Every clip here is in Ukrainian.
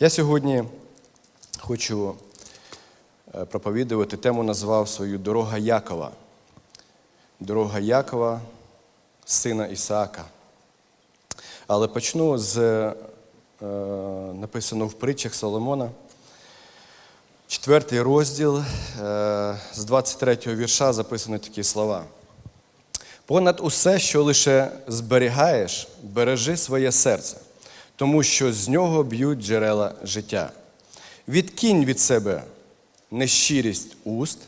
Я сьогодні хочу е, проповідувати тему назвав свою Дорога Якова. Дорога Якова, сина Ісаака. Але почну з е, написано в притчах Соломона, четвертий розділ, е, з 23 вірша записані такі слова. Понад усе, що лише зберігаєш, бережи своє серце, тому що з нього б'ють джерела життя. Відкинь від себе нещирість уст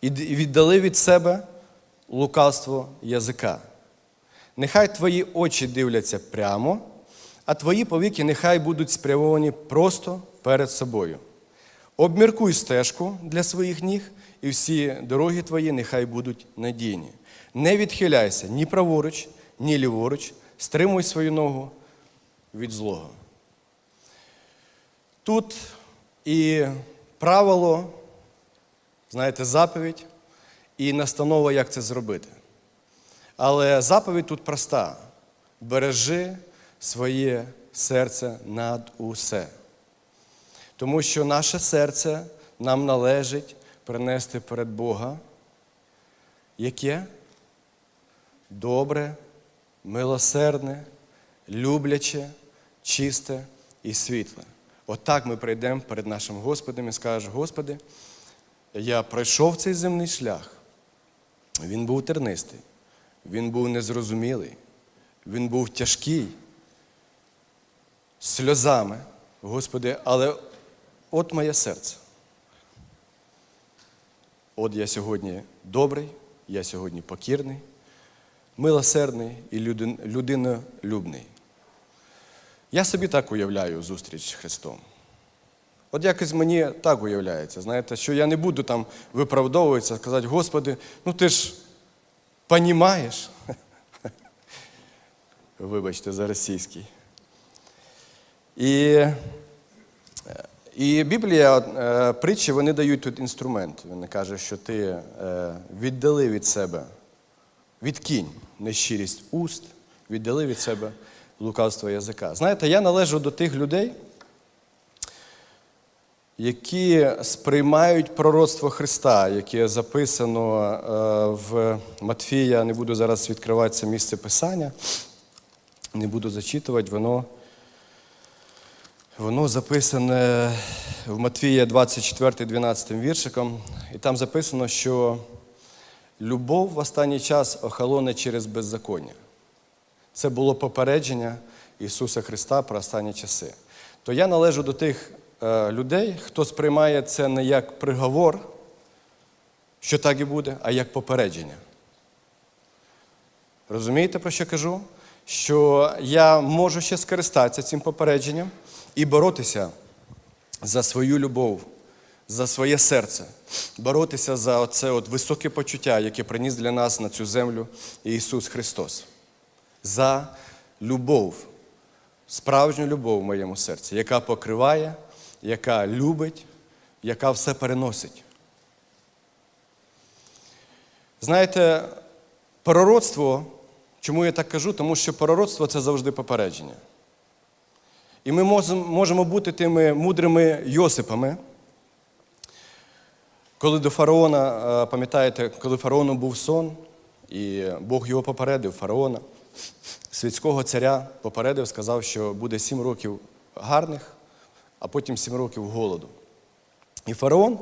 і віддали від себе лукавство язика. Нехай твої очі дивляться прямо, а твої повіки нехай будуть спрямовані просто перед собою. Обміркуй стежку для своїх ніг, і всі дороги твої нехай будуть надійні. Не відхиляйся ні праворуч, ні ліворуч, стримуй свою ногу від злого. Тут і правило, знаєте, заповідь, і настанова, як це зробити. Але заповідь тут проста: бережи своє серце над усе. Тому що наше серце нам належить принести перед Бога, яке добре, милосердне, любляче, чисте і світле. Отак ми прийдемо перед нашим Господом і скажемо, Господи, я пройшов цей земний шлях. Він був тернистий, він був незрозумілий, він був тяжкий, сльозами, Господи, але от моє серце. От я сьогодні добрий, я сьогодні покірний, милосердний і людин- людинолюбний. Я собі так уявляю зустріч з Христом. От якось мені так уявляється, знаєте, що я не буду там виправдовуватися, сказати, Господи, ну ти ж понімаєш. Вибачте, за російський. І, і Біблія, е, притчі, вони дають тут інструмент. Він каже, що ти е, віддали від себе, відкинь нещирість уст, віддали від себе лукавство язика. Знаєте, я належу до тих людей, які сприймають пророцтво Христа, яке записано е, в Матфія, не буду зараз відкривати це місце Писання, не буду зачитувати, воно, воно записане в Матфія 24, 12 віршиком, і там записано, що любов в останній час охолоне через беззаконня. Це було попередження Ісуса Христа про останні часи. То я належу до тих е, людей, хто сприймає це не як приговор, що так і буде, а як попередження. Розумієте, про що кажу? Що я можу ще скористатися цим попередженням і боротися за свою любов, за своє серце, боротися за оце от високе почуття, яке приніс для нас на цю землю Ісус Христос. За любов, справжню любов в моєму серці, яка покриває, яка любить, яка все переносить. Знаєте, пророцтво, чому я так кажу? Тому що пророцтво це завжди попередження. І ми можемо бути тими мудрими Йосипами. Коли до фараона, е, пам'ятаєте, коли фараону був сон, і Бог його попередив, фараона, світського царя попередив, сказав, що буде сім років гарних, а потім сім років голоду. І фараон,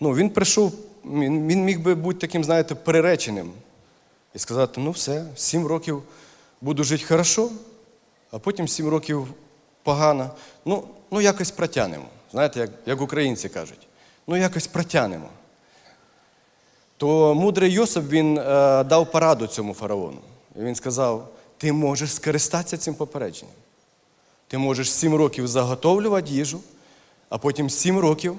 ну, він прийшов, він, міг би бути таким, знаєте, приреченим і сказати: ну все, сім років буду жити хорошо, а потім сім років погано. Ну, ну якось протягнемо. Знаєте, як, як українці кажуть, ну якось протягнемо. То мудрий Йосип він е, дав пораду цьому фараону. І він сказав: ти можеш скористатися цим попередженням. Ти можеш сім років заготовлювати їжу, а потім сім років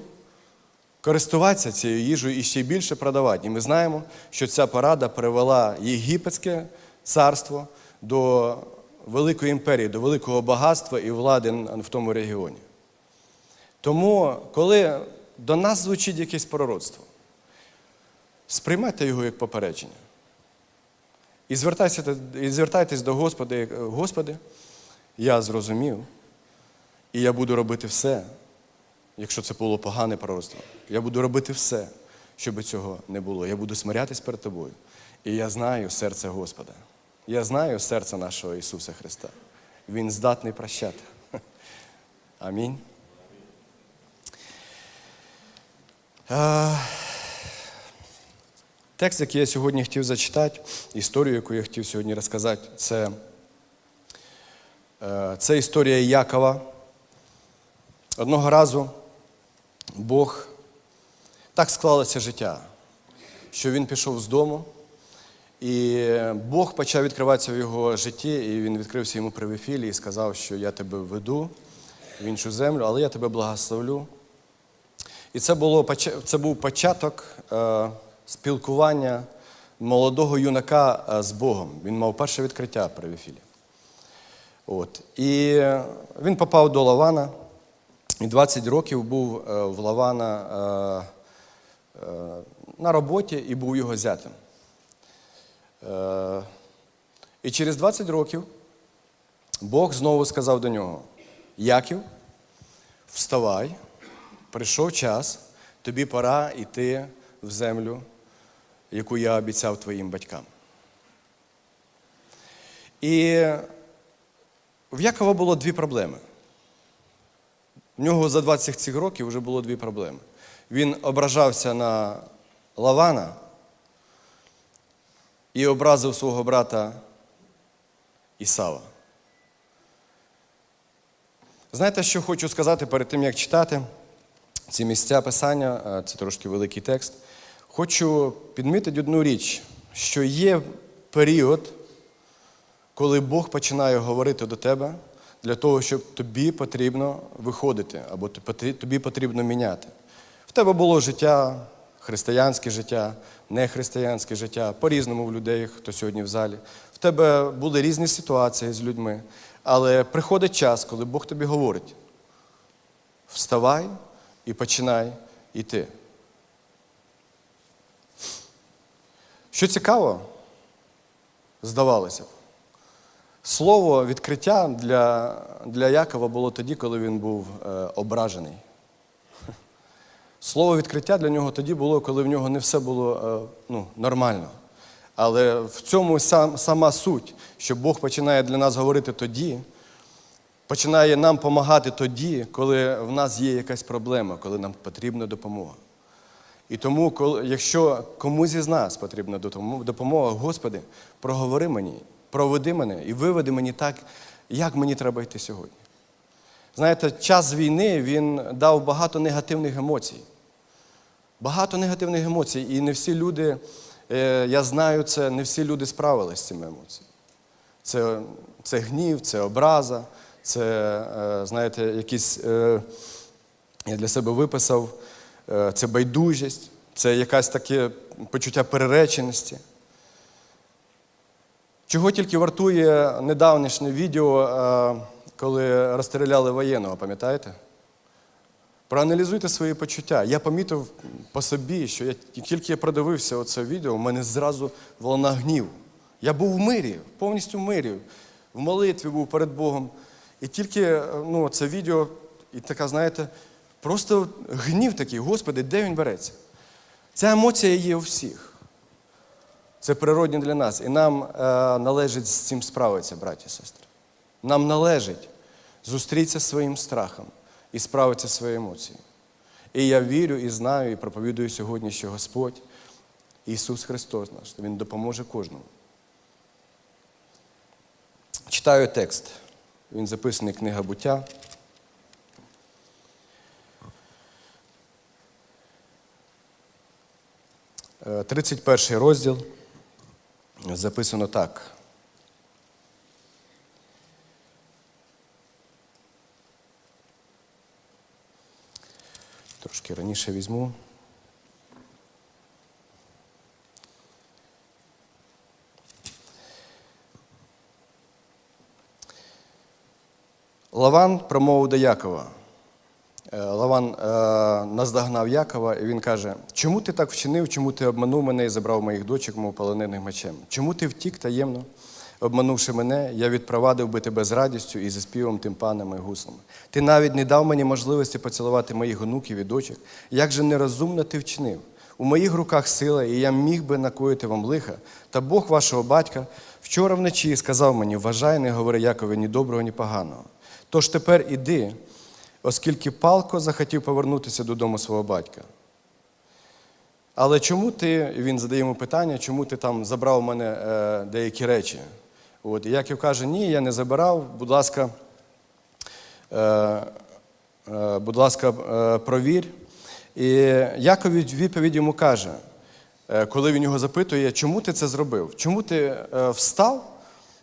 користуватися цією їжею і ще більше продавати. І ми знаємо, що ця порада привела Єгипетське царство до великої імперії, до великого багатства і влади в тому регіоні. Тому, коли до нас звучить якесь пророцтво, сприймайте його як попередження. І звертайтеся, і звертайтесь до Господа, Господи, я зрозумів, І я буду робити все, якщо це було погане пророцтво. Я буду робити все, щоб цього не було. Я буду смирятись перед тобою. І я знаю серце Господа. Я знаю серце нашого Ісуса Христа. Він здатний прощати. Амінь. Текст, який я сьогодні хотів зачитати, історію, яку я хотів сьогодні розказати, це, е, це історія Якова. Одного разу Бог так склалося життя, що він пішов з дому, і Бог почав відкриватися в його житті, і він відкрився йому при Вифілі і сказав, що я тебе веду в іншу землю, але я тебе благословлю. І це, було, це був початок е, спілкування молодого юнака е, з Богом. Він мав перше відкриття при Віфілі. От. І він попав до Лавана, і 20 років був е, в Лавана е, на роботі і був його зятем. І через 20 років Бог знову сказав до нього: Яків, вставай, прийшов час, тобі пора йти в землю, яку я обіцяв твоїм батькам. І в Якова було дві проблеми. В нього за 20 цих років вже було дві проблеми. Він ображався на Лавана і образив свого брата Ісава. Знаєте, що хочу сказати перед тим, як читати ці місця писання, е, це трошки великий текст. Хочу підмітити одну річ, що є період, коли Бог починає говорити до тебе для того, щоб тобі потрібно виходити, або тобі- потрібно міняти. В тебе було життя, християнське життя, нехристиянське життя, по-різному в людей, хто сьогодні в залі. В тебе були різні ситуації з людьми. Але приходить час, коли Бог тобі говорить: вставай і починай йти. Що цікаво, здавалося б, слово відкриття для, для Якова було тоді, коли він був е, ображений. Слово відкриття для нього тоді було, коли в нього не все було е, ну, нормально. Але в цьому сам, сама суть, що Бог починає для нас говорити тоді, починає нам допомагати тоді, коли в нас є якась проблема, коли нам потрібна допомога. І тому, якщо комусь із нас потрібна допомога, Господи, проговори мені, проведи мене і виведи мені так, як мені треба йти сьогодні. Знаєте, час війни він дав багато негативних емоцій. Багато негативних емоцій. І не всі люди, е, я знаю це, не всі люди справилися з цими емоціями. Це, це гнів, це образа, це, е, знаєте, якісь, е, я для себе виписав, це байдужість, це якесь таке почуття перереченості. Чого тільки вартує недавнішнє відео, е, коли розстріляли воєнного, пам'ятаєте? Проаналізуйте свої почуття. Я помітив по собі, що я, тільки я продивився оце відео, у мене зразу волна гнів. Я був в мирі, повністю в мирі, в молитві був перед Богом. І тільки е, ну, це відео, і така, знаєте, просто гнів такий, Господи, де він береться? Ця емоція є у всіх. Це природне для нас. І нам е, належить з цим справитися, браті і сестри. Нам належить зустрітися своїм страхом і справитися зі своєю емоцією. І я вірю і знаю, і проповідую сьогодні, що Господь, Ісус Христос наш, Він допоможе кожному. Читаю текст. Він записаний книга буття. 31 розділ записано так. Трошки раніше візьму. Лаван промовив до Якова. Е, Лаван е, наздогнав Якова, і він каже: Чому ти так вчинив, чому ти обманув мене і забрав моїх дочок, мов полонених мечем? Чому ти втік таємно, обманувши мене, я відпровадив би тебе з радістю і зі співом тимпанами і гуслами. Ти навіть не дав мені можливості поцілувати моїх онуків і дочок. Як же нерозумно ти вчинив? У моїх руках сила, і я міг би накоїти вам лиха. Та Бог вашого батька вчора вночі сказав мені: вважай, не говори Якові ні доброго, ні поганого. Тож тепер іди, оскільки палко захотів повернутися додому свого батька. Але чому ти, він задає йому питання, чому ти там забрав у мене е, деякі речі? От, і Яків каже, ні, я не забирав, будь ласка, е, е, будь ласка, е, провір. І Яков відповідь йому каже, е, коли він його запитує, чому ти це зробив? Чому ти е, встав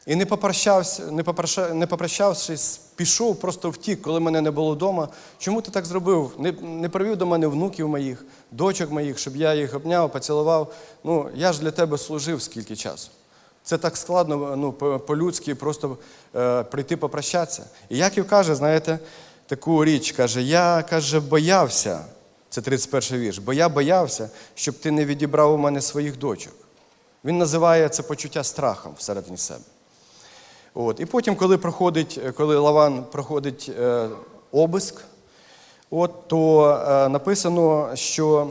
і не попрощався, не, попроща, не попрощавшись, пішов, просто втік, коли мене не було вдома. Чому ти так зробив? Не, не привів до мене внуків моїх, дочок моїх, щоб я їх обняв, поцілував. Ну, я ж для тебе служив скільки часу. Це так складно ну, по- по-людськи просто е, прийти попрощатися. І Яків каже, знаєте, таку річ, каже, я каже, боявся, це 31 вірш, бо я боявся, щоб ти не відібрав у мене своїх дочок. Він називає це почуття страхом всередині себе. От. І потім, коли проходить, коли Лаван проходить е, обиск, от, то е, написано, що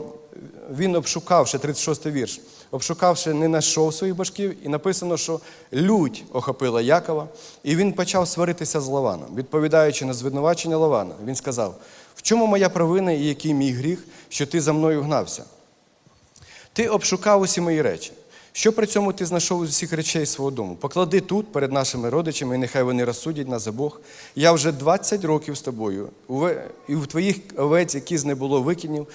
він обшукавши, 36 вірш, обшукавши, не знайшов своїх башків, і написано, що лють охопила Якова, і він почав сваритися з Лаваном. Відповідаючи на звинувачення Лавана, він сказав: В чому моя провина і який мій гріх, що ти за мною гнався? Ти обшукав усі мої речі. Що при цьому ти знайшов з усіх речей свого дому? Поклади тут перед нашими родичами, і нехай вони розсудять нас обох. Я вже 20 років з тобою, і в твоїх овець, які з не було викинів,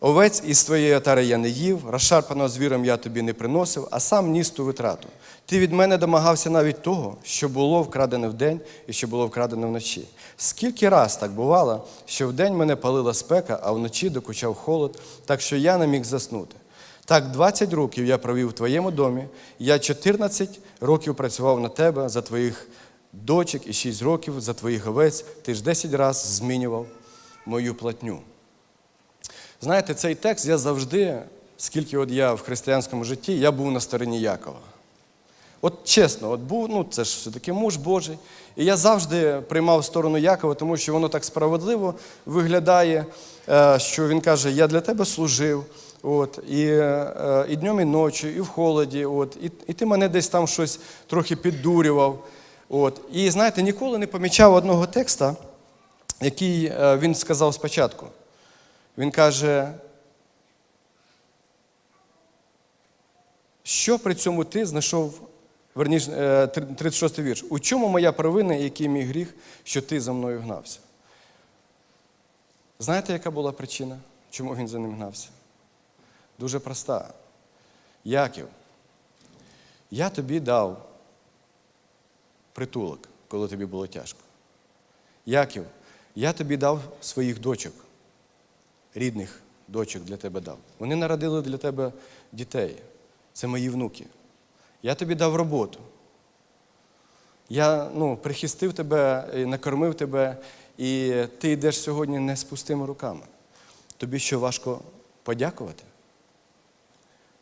овець із твоєї отари я не їв, розшарпаного звіром я тобі не приносив, а сам ніс ту витрату. Ти від мене домагався навіть того, що було вкрадене вдень і що було вкрадене вночі. Скільки раз так бувало, що вдень мене палила спека, а вночі докучав холод, так що я не міг заснути. Так, 20 років я провів в твоєму домі, я 14 років працював на тебе за твоїх дочок і 6 років за твоїх овець. Ти ж 10 разів змінював мою платню. Знаєте, цей текст я завжди, скільки от я в християнському житті, я був на стороні Якова. От чесно, от був, ну це ж все-таки муж Божий. І я завжди приймав сторону Якова, тому що воно так справедливо виглядає, е, що він каже: Я для тебе служив, от, і, е, і днем, і ночі, і в холоді, от, і, і ти мене десь там щось трохи піддурював. От. І знаєте, ніколи не помічав одного текста, який е, він сказав спочатку. Він каже, що при цьому ти знайшов, верніше, е, 36 вірш. У чому моя провина і який мій гріх, що ти за мною гнався? Знаєте, яка була причина, чому він за ним гнався? Дуже проста. Яків, я тобі дав притулок, коли тобі було тяжко. Яків, я тобі дав своїх дочок, рідних дочок для тебе дав. Вони народили для тебе дітей. Це мої внуки. Я тобі дав роботу. Я ну, прихистив тебе, накормив тебе, і ти йдеш сьогодні не з пустими руками. Тобі що важко подякувати?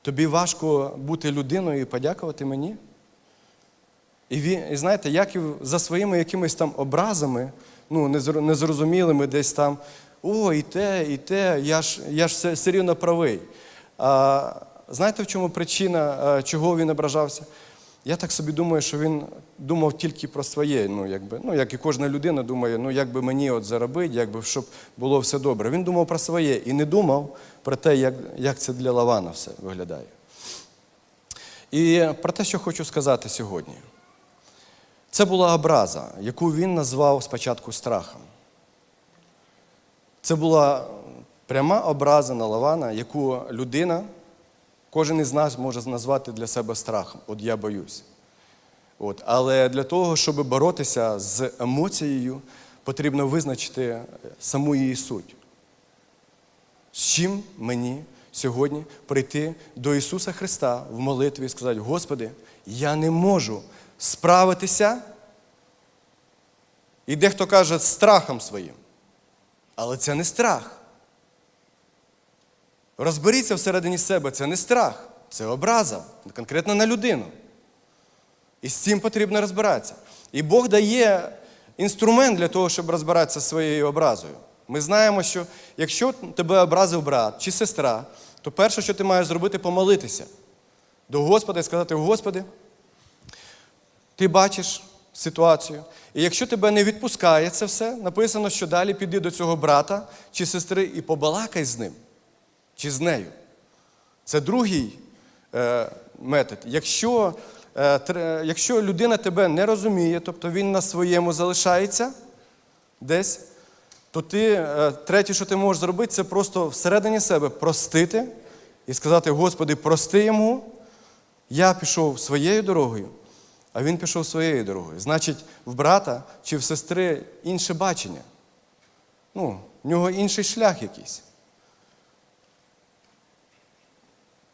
Тобі важко бути людиною і подякувати мені? І, він, і знаєте, Яків за своїми якимись там образами, ну, незрозумілими десь там, о, і те, і те, я ж, я ж все, все рівно правий. А, знаєте, в чому причина, чого він ображався? Я так собі думаю, що він думав тільки про своє, ну, якби, ну, як і кожна людина думає, ну, як би мені от заробити, як щоб було все добре. Він думав про своє і не думав про те, як, як це для Лавана все виглядає. І про те, що хочу сказати сьогодні. Це була образа, яку він назвав спочатку страхом. Це була пряма образа на Лавана, яку людина, кожен із нас може назвати для себе страхом. От я боюсь. От. Але для того, щоб боротися з емоцією, потрібно визначити саму її суть. З чим мені сьогодні прийти до Ісуса Христа в молитві і сказати, Господи, я не можу справитися. І дехто каже страхом своїм. Але це не страх. Розберіться всередині себе, це не страх, це образа, конкретно на людину. І з цим потрібно розбиратися. І Бог дає інструмент для того, щоб розбиратися з своєю образою. Ми знаємо, що якщо тебе образив брат чи сестра, то перше, що ти маєш зробити, помолитися до Господа і сказати: Господи, ти бачиш ситуацію. І якщо тебе не відпускає це все, написано, що далі піди до цього брата чи сестри і побалакай з ним чи з нею. Це другий е, метод. Якщо, е, якщо людина тебе не розуміє, тобто він на своєму залишається десь, то ти, е, третє, що ти можеш зробити, це просто всередині себе простити і сказати: Господи, прости йому, я пішов своєю дорогою, а він пішов своєю дорогою. Значить, в брата чи в сестри інше бачення. Ну, в нього інший шлях якийсь.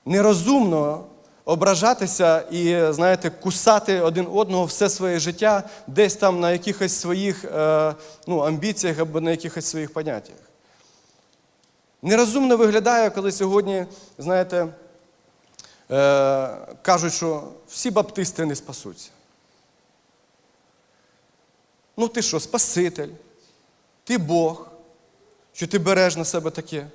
Нерозумно ображатися і, знаєте, кусати один одного все своє життя десь там на якихось своїх е, ну, амбіціях або на якихось своїх поняттях. Нерозумно виглядає, коли сьогодні, знаєте, е, кажуть, що всі баптисти не спасуться. Ну ти що, Спаситель? Ти Бог, що ти береш на себе таке.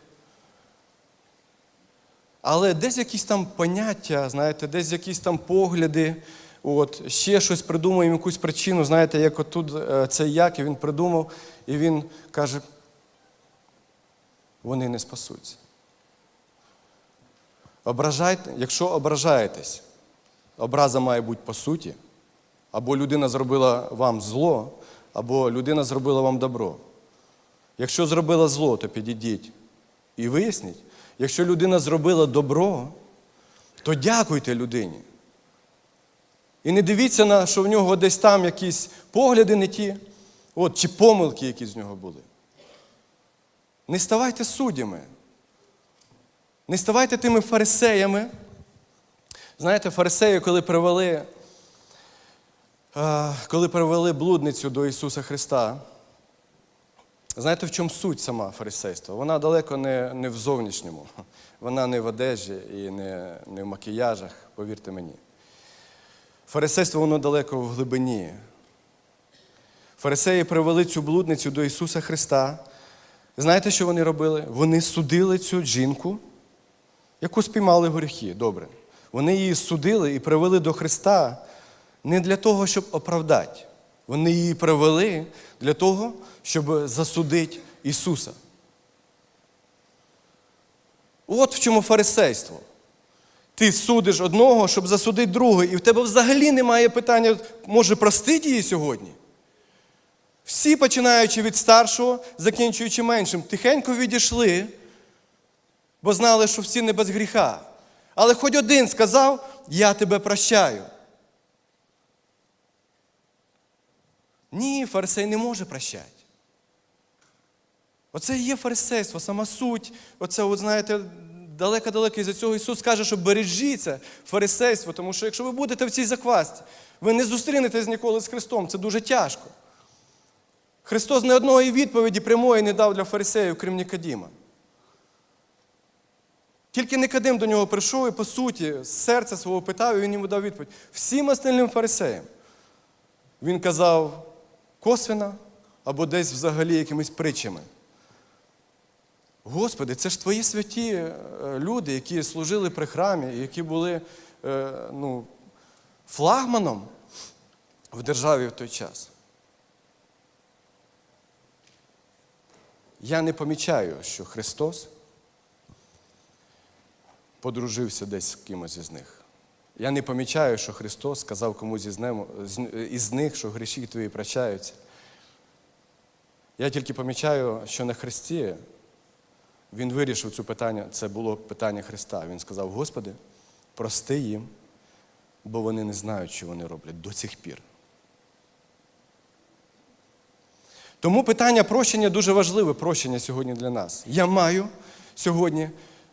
Але десь якісь там поняття, знаєте, десь якісь там погляди, от, ще щось придумуємо, якусь причину, знаєте, як отут е, цей Яків, він придумав, і він каже, вони не спасуться. Ображайте, якщо ображаєтесь, образа має бути по суті, або людина зробила вам зло, або людина зробила вам добро. Якщо зробила зло, то підійдіть і виясніть. Якщо людина зробила добро, то дякуйте людині. І не дивіться, на, що в нього десь там якісь погляди не ті, от, чи помилки, які з нього були. Не ставайте суддями. Не ставайте тими фарисеями. Знаєте, фарисеї, коли привели, коли привели блудницю до Ісуса Христа, знаєте, в чому суть сама фарисейства? Вона далеко не, не в зовнішньому, вона не в одежі і не, не в макіяжах, повірте мені. Фарисейство воно далеко в глибині. Фарисеї привели цю блудницю до Ісуса Христа. Знаєте, що вони робили? Вони судили цю жінку, яку спіймали в гріхи. Добре. Вони її судили і привели до Христа не для того, щоб оправдати. Вони її привели для того, щоб засудити Ісуса. От в чому фарисейство. Ти судиш одного, щоб засудити другого, і в тебе взагалі немає питання, може простити її сьогодні? Всі, починаючи від старшого, закінчуючи меншим, тихенько відійшли, бо знали, що всі не без гріха. Але хоч один сказав, я тебе прощаю. Ні, фарисей не може прощати. Оце і є фарисейство, сама суть. Оце, от, знаєте, далеко-далеко із цього Ісус каже, що бережіться фарисейство, тому що якщо ви будете в цій заквасті, ви не зустрінетесь ніколи з Христом. Це дуже тяжко. Христос ні одної відповіді прямої не дав для фарисеїв, крім Нікодіма. Тільки Никодим до нього прийшов і, по суті, з серця свого питав, і він йому дав відповідь. Всім остальним фарисеям. Він казав косвіно або десь взагалі якимись притчами. Господи, це ж твої святі е, люди, які служили при храмі, які були е, ну, флагманом в державі в той час. Я не помічаю, що Христос подружився десь з кимось із них. Я не помічаю, що Христос сказав комусь із, них, що гріші твої прощаються. Я тільки помічаю, що на Христі Він вирішив це питання, це було питання Христа. Він сказав: Господи, прости їм, бо вони не знають, що вони роблять до цих пір. Тому питання прощення дуже важливе прощення сьогодні для нас. Я маю сьогодні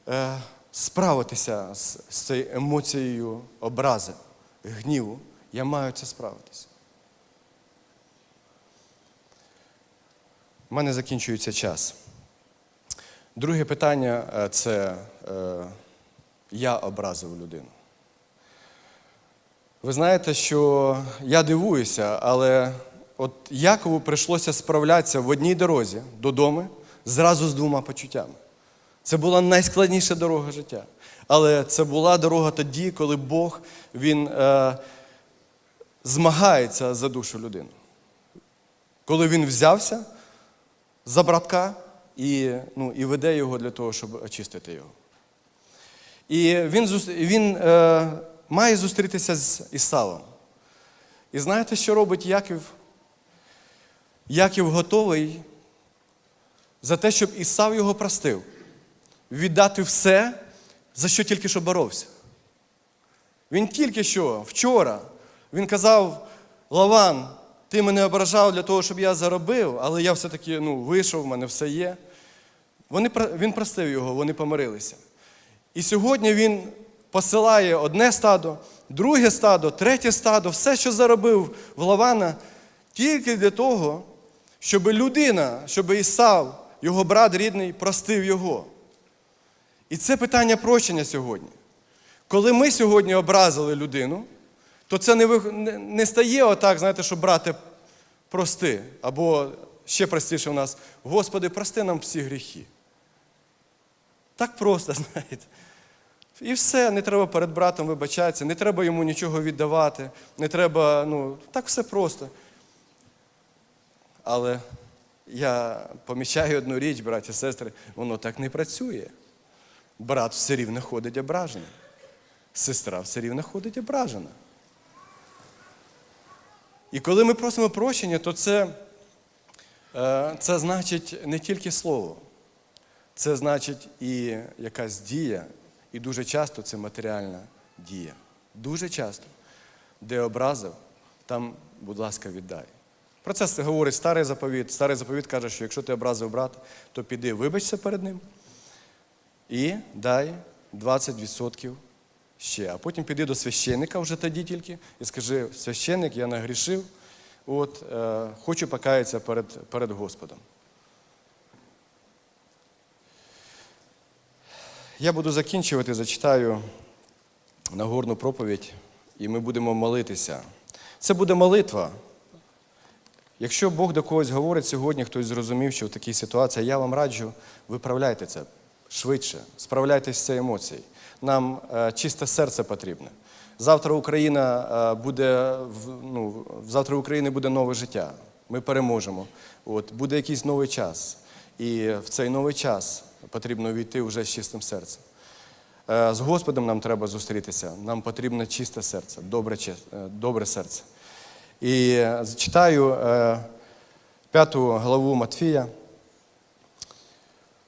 е, справитися з, з цією емоцією образи, гніву. Я маю це справитися. У мене закінчується час. Друге питання е, це е, я образив людину. Ви знаєте, що я дивуюся, але от Якову прийшлося справлятися в одній дорозі додому зразу з двома почуттями. Це була найскладніша дорога життя. Але це була дорога тоді, коли Бог він, е, змагається за душу людини. Коли він взявся за братка і, ну, і веде його для того, щоб очистити його. І він, він е, має зустрітися з Ісавом. І знаєте, що робить Яків? Яків готовий за те, щоб Ісав його простив, віддати все, за що тільки що боровся. Він тільки що, вчора, він казав: Лаван, ти мене ображав для того, щоб я заробив, але я все-таки ну, вийшов, в мене все є. Вони, він простив його, вони помирилися. І сьогодні він посилає одне стадо, друге стадо, третє стадо, все, що заробив в Лавана, тільки для того, щоб людина, щоб Ісав, його брат рідний, простив його. І це питання прощення сьогодні. Коли ми сьогодні образили людину, то це не, не- стає отак, знаєте, що брате, прости. Або ще простіше у нас, Господи, прости нам всі гріхи. Так просто, знаєте. І все, не треба перед братом вибачатися, не треба йому нічого віддавати, не треба, ну, так все просто. Але я помічаю одну річ, браті і сестри, воно так не працює. Брат все рівно ходить ображений. Сестра все рівно ходить ображена. І коли ми просимо прощення, то це, е, це значить не тільки слово, це значить і якась дія, і дуже часто це матеріальна дія. Дуже часто, де образив, там, будь ласка, віддай. Про це говорить старий заповіт. Старий заповіт каже, що якщо ти образив брата, то піди вибачся перед ним і дай 20% ще. А потім піди до священника вже тоді тільки і скажи, священник, я нагрішив, от, е, хочу покаятися перед, перед Господом. Я буду закінчувати, зачитаю Нагорну проповідь, і ми будемо молитися. Це буде молитва. Якщо Бог до когось говорить сьогодні, хтось зрозумів, що в такій ситуації, я вам раджу, виправляйте це швидше, справляйтесь з цією емоцією. Нам е, чисте серце потрібне. Завтра Україна е, буде ну, завтра в Україні буде нове життя. Ми переможемо. От, буде якийсь новий час. І в цей новий час потрібно війти вже з чистим серцем. Е, З Господом нам треба зустрітися. Нам потрібно чисте серце, добре, добре серце. І читаю п'яту главу Матфія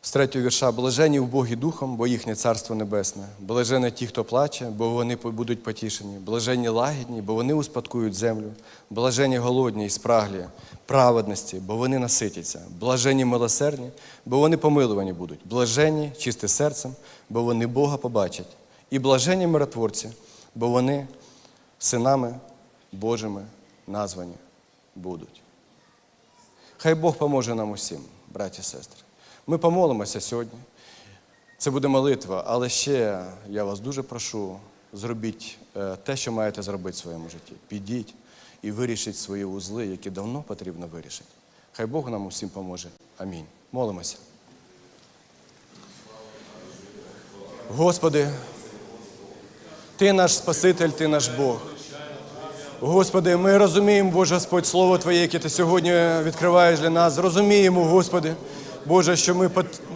з третього вірша. Блажені в Богі Духом, бо їхнє царство небесне. Блажені ті, хто плаче, бо вони будуть потішені. Блажені лагідні, бо вони успадкують землю. Блажені голодні і спраглі праведності, бо вони наситяться. Блажені милосердні, бо вони помилувані будуть. Блажені чисте серцем, бо вони Бога побачать. І блажені миротворці, бо вони синами Божими названі будуть. Хай Бог поможе нам усім, браті і сестри. Ми помолимося сьогодні. Це буде молитва, але ще я вас дуже прошу, зробіть е, те, що маєте зробити в своєму житті. Підіть і вирішіть свої узли, які давно потрібно вирішити. Хай Бог нам усім поможе. Амінь. Молимося. Господи, Ти наш Спаситель, Ти наш Бог. Господи, ми розуміємо, Боже Господь, Слово Твоє, яке Ти сьогодні відкриваєш для нас. Розуміємо, Господи, Боже, що ми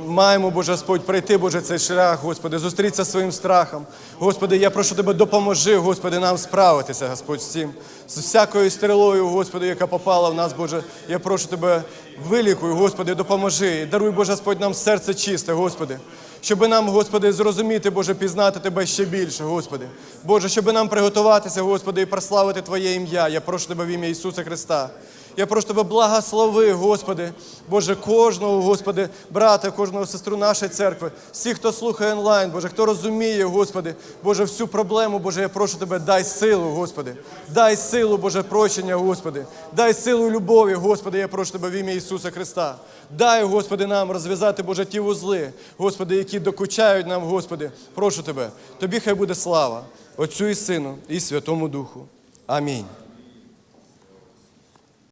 маємо, Боже Господь, пройти, Боже, цей шлях, Господи, зустрітися своїм страхом. Господи, я прошу Тебе, допоможи, Господи, нам справитися, Господь, з цим, з всякою стрілою, Господи, яка попала в нас, Боже. Я прошу Тебе, вилікуй, Господи, допоможи. Даруй, Боже Господь, нам серце чисте, Господи. Щоби нам, Господи, зрозуміти, Боже, пізнати Тебе ще більше, Господи. Боже, щоби нам приготуватися, Господи, і прославити Твоє ім'я. Я прошу Тебе в ім'я Ісуса Христа. Я прошу Тебе, благослови, Господи, Боже, кожного, Господи, брата, кожного сестру нашої церкви, всіх, хто слухає онлайн, Боже, хто розуміє, Господи, Боже, всю проблему, Боже, я прошу Тебе, дай силу, Господи, дай силу, Боже, прощення, Господи, дай силу любові, Господи, я прошу Тебе в ім'я Ісуса Христа. Дай, Господи, нам розв'язати, Боже, ті вузли, Господи, які докучають нам, Господи, прошу Тебе, Тобі хай буде слава. Отцю і Сину, і Святому Духу. Амінь.